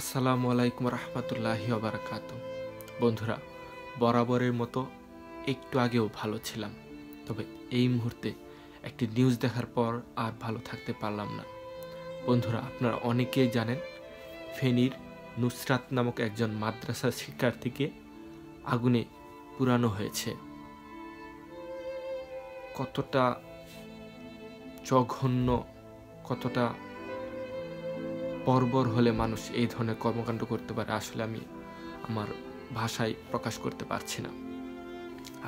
আসসালামু আলাইকুম রহমতুল্লাহি বারাকাত বন্ধুরা, বরাবরের মতো একটু আগেও ভালো ছিলাম, তবে এই মুহূর্তে একটি নিউজ দেখার পর আর ভালো থাকতে পারলাম না। বন্ধুরা, আপনারা অনেকেই জানেন, ফেনীর নুসরাত নামক একজন মাদ্রাসা শিক্ষার্থীকে আগুনে পুরানো হয়েছে। কতটা জঘন্য, কতটা বর্বর হলে মানুষ এই ধরনের কর্মকাণ্ড করতে পারে, আসলে আমি আমার ভাষায় প্রকাশ করতে পারছি না।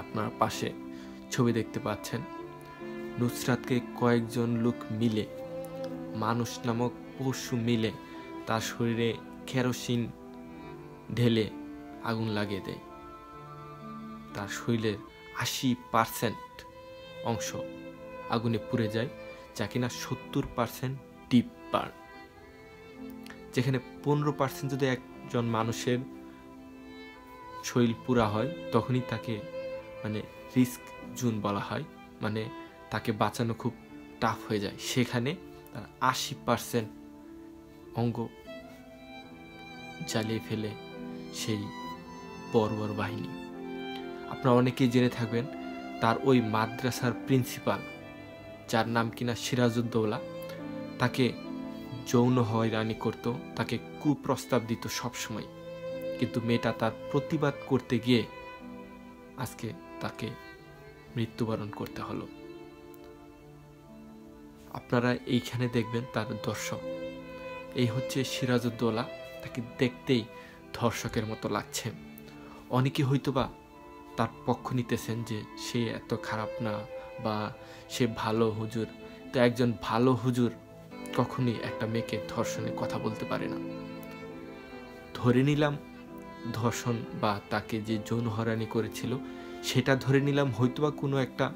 আপনার পাশে ছবি দেখতে পাচ্ছেন, নুসরাতকে কয়েকজন লোক মিলে, মানুষ নামক পশু মিলে তার শরীরে কেরোসিন ঢেলে আগুন লাগিয়ে দেয়। তার শরীরের আশি পার্সেন্ট অংশ আগুনে পুড়ে যায়, যা কিনা সত্তর পার্সেন্ট ডিপ বার্ন। যেখানে পনেরো পার্সেন্ট যদি একজন মানুষের শরীর পুরা হয়, তখনই তাকে মানে রিস্ক জুন বলা হয়। মানে তাকে বাঁচানো খুব টাফ হয়ে যায়। সেখানে তার আশি পার্সেন্ট অঙ্গ জ্বালিয়ে ফেলে সেই বর্বর বাহিনী। আপনারা অনেকেই জেনে থাকবেন, তার ওই মাদ্রাসার প্রিন্সিপাল, যার নাম কিনা সিরাজউদ্দৌলা, তাকে যৌন হয়রানি করত, তাকে কুপ্রস্তাব দিত সবসময়। কিন্তু মেয়েটা তার প্রতিবাদ করতে গিয়ে আজকে তাকে মৃত্যুবরণ করতে হলো। আপনারা এইখানে দেখবেন তার দর্শক। এই হচ্ছে সিরাজউদ্দৌলা, তাকে দেখতেই ধর্ষকের মতো লাগছে। অনেকে হয়তোবা তার পক্ষ নিতেছেন যে সে এত খারাপ না বা সে ভালো হুজুর। তো একজন ভালো হুজুর কখনই একটা মেয়েকে ধর্ষণের কথা বলতে পারে না। ধরে নিলাম ধর্ষণ বা তাকে যে যৌন হরানি করেছিল, সেটা ধরে নিলাম হয়তোবা কোনো একটা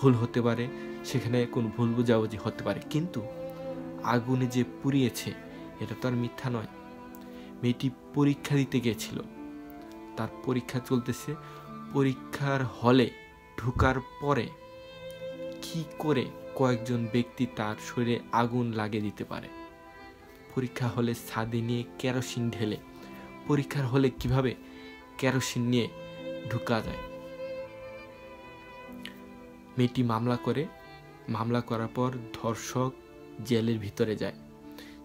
ভুল হতে পারে, সেখানে কোনো ভুল বোঝাবুঝি হতে পারে। কিন্তু আগুনে যে পুড়িয়েছে, এটা তো আর মিথ্যা নয়। মেয়েটি পরীক্ষা দিতে গিয়েছিল তার পরীক্ষা চলতেছে। পরীক্ষার হলে ঢুকার পরে কি করে কয়েকজন ব্যক্তি তার শরীরে আগুন লাগিয়ে দিতে পারে। পরীক্ষা হলে ছাদে নিয়ে কেরোসিন ঢেলে। পরীক্ষার হলে কীভাবে কেরোসিন নিয়ে ঢুকা যায়? মেয়েটি মামলা করে। মামলা করার পর ধর্ষক জেলের ভিতরে যায়।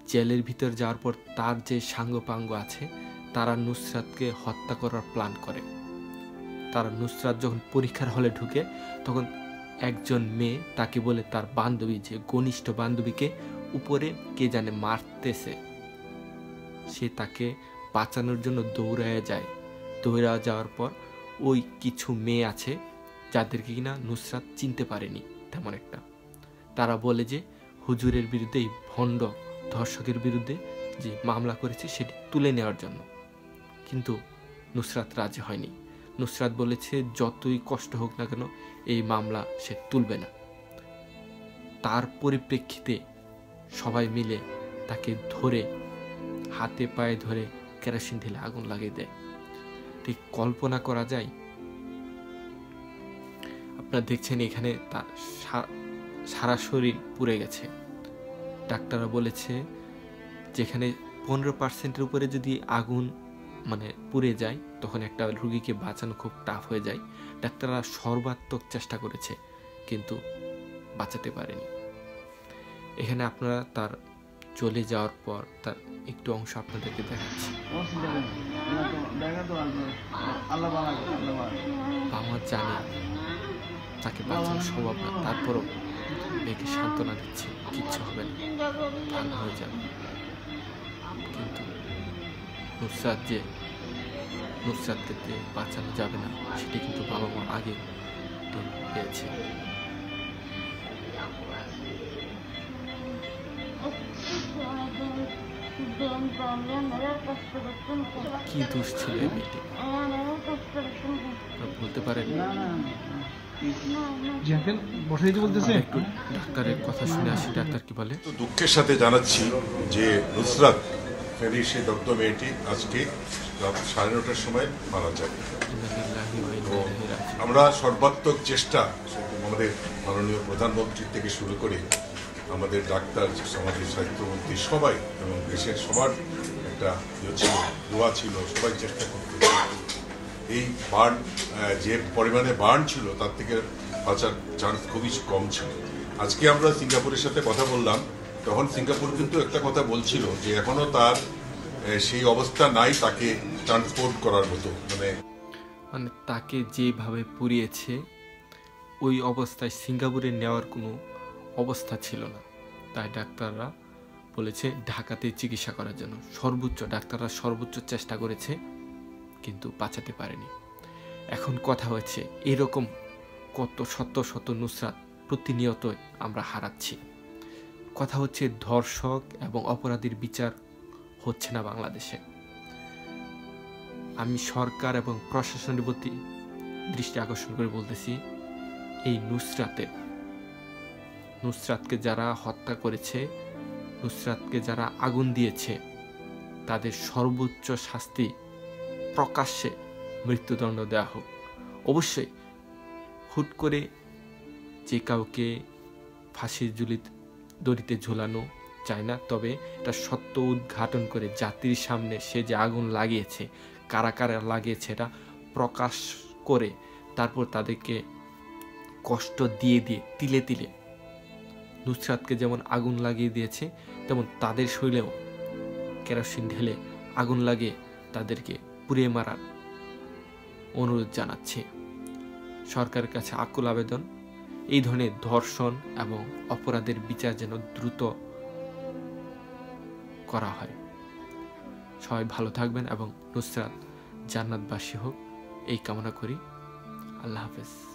জেলের ভিতর যাওয়ার পর তার যে সাঙ্গপাঙ্গ আছে, তারা নুসরাতকে হত্যা করার প্ল্যান করে। তারা নুসরাত যখন পরীক্ষার হলে ঢুকে, তখন একজন মেয়ে তাকে বলে তার বান্ধবী যে ঘনিষ্ঠ বান্ধবীকে উপরে কে জানে মারতেছে। সে তাকে বাঁচানোর জন্য দৌড়ায় যায়। দৌড়া যাওয়ার পর ওই কিছু মেয়ে আছে যাদেরকে কিনা নুসরাত চিনতে পারেনি তেমন একটা। তারা বলে যে হুজুরের বিরুদ্ধে এই ভণ্ড ধর্ষকের বিরুদ্ধে যে মামলা করেছে সেটি তুলে নেওয়ার জন্য। কিন্তু নুসরাত রাজি হয়নি। নুসরাত বলেছে, যতই কষ্ট হোক না কেন, এই মামলা সে তুলবে না। তার পরিপ্রেক্ষিতে সবাই মিলে তাকে ধরে, হাতে পায়ে ধরে কেরোসিন ঢেলে আগুন লাগিয়ে দেয়। ঠিক কল্পনা করা যায়, আপনারা দেখছেন এখানে তার সারা শরীর পুড়ে গেছে। ডাক্তাররা বলেছে, যেখানে পনেরো পার্সেন্টের উপরে যদি আগুন মানে পুড়ে যায়, তখন একটা রুগীকে বাঁচানো খুব টাফ হয়ে যায়। ডাক্তাররা সর্বাত্মক চেষ্টা করেছে, কিন্তু বাঁচাতে পারেনি। এখানে আপনারা তার চলে যাওয়ার পর তার একটু অংশ আপনাদেরকে দেখাচ্ছি। আমার জানে, তাকে বাঁচানো সম্ভব না, তারপরও মেয়েকে সান্ত্বনা দিচ্ছে, কিচ্ছু হবে না ভালো হয়ে যাবে। কিন্তু নুসরাত যে নুসরাতকে বাঁচানো যাবে না সেটি কিন্তু বাবা মা আগে পেয়েছে কি দোষ ছিল মেয়েটি বলতে পারেন? একটু ডাক্তারের কথা শুনে আসি ডাক্তার কি বলে? দুঃখের সাথে জানাচ্ছি যে নুসরাত ফেরির সেই দগ্ধ মেয়েটি আজকে রাত সাড়ে নটার সময় মারা যায়। তো আমরা সর্বাত্মক চেষ্টা আমাদের মাননীয় প্রধানমন্ত্রী থেকে শুরু করে আমাদের ডাক্তার সমাজের সাহিত্যমন্ত্রী সবাই এবং দেশের সবার একটা একটা ইয়ে ছিল দোয়া ছিল সবাই চেষ্টা করতো এই বার্ন যে পরিমাণে বার্ন ছিল তার থেকে বাঁচার চান্স খুবই কম ছিল। আজকে আমরা সিঙ্গাপুরের সাথে কথা বললাম তখন সিঙ্গাপুর কিন্তু একটা কথা বলছিল যে এখনও তার সেই অবস্থা নাই তাকে ট্রান্সপোর্ট করার মতো মানে মানে তাকে যেভাবে পুড়িয়েছে, ওই অবস্থায় সিঙ্গাপুরে নেওয়ার কোনো অবস্থা ছিল না। তাই ডাক্তাররা বলেছে ঢাকাতে চিকিৎসা করার জন্য। সর্বোচ্চ, ডাক্তাররা সর্বোচ্চ চেষ্টা করেছে, কিন্তু বাঁচাতে পারেনি। এখন কথা হচ্ছে এরকম কত শত শত নুসরাত প্রতিনিয়তই আমরা হারাচ্ছি। কথা হচ্ছে ধর্ষক এবং অপরাধীর বিচার হচ্ছে না বাংলাদেশে। আমি সরকার এবং প্রশাসনের প্রতি দৃষ্টি আকর্ষণ করে বলতেছি, এই নুসরাতে নুসরাতকে যারা হত্যা করেছে, নুসরাতকে যারা আগুন দিয়েছে, তাদের সর্বোচ্চ শাস্তি প্রকাশ্যে মৃত্যুদণ্ড দেওয়া হোক। অবশ্যই হুট করে যে কাউকে ফাঁসির জুলি দড়িতে ঝোলানো চায় না, তবে এটা সত্য উদ্ঘাটন করে জাতির সামনে সে যে আগুন লাগিয়েছে, কারা কারা লাগিয়েছে এটা প্রকাশ করে তারপর তাদেরকে কষ্ট দিয়ে দিয়ে, তিলে তিলে নুসরাতকে যেমন আগুন লাগিয়ে দিয়েছে, তেমন তাদের শরীরেও কেরোসিন ঢেলে আগুন লাগিয়ে তাদেরকে পুড়িয়ে মারার অনুরোধ জানাচ্ছে। সরকারের কাছে আকুল আবেদন, এই ধরনের ধর্ষণ এবং অপরাধের বিচার যেন দ্রুত করা হয়। সবাই ভালো থাকবেন এবং নুসরাত জান্নাতবাসী হোক। এই কামনা করি। আল্লাহ হাফেজ।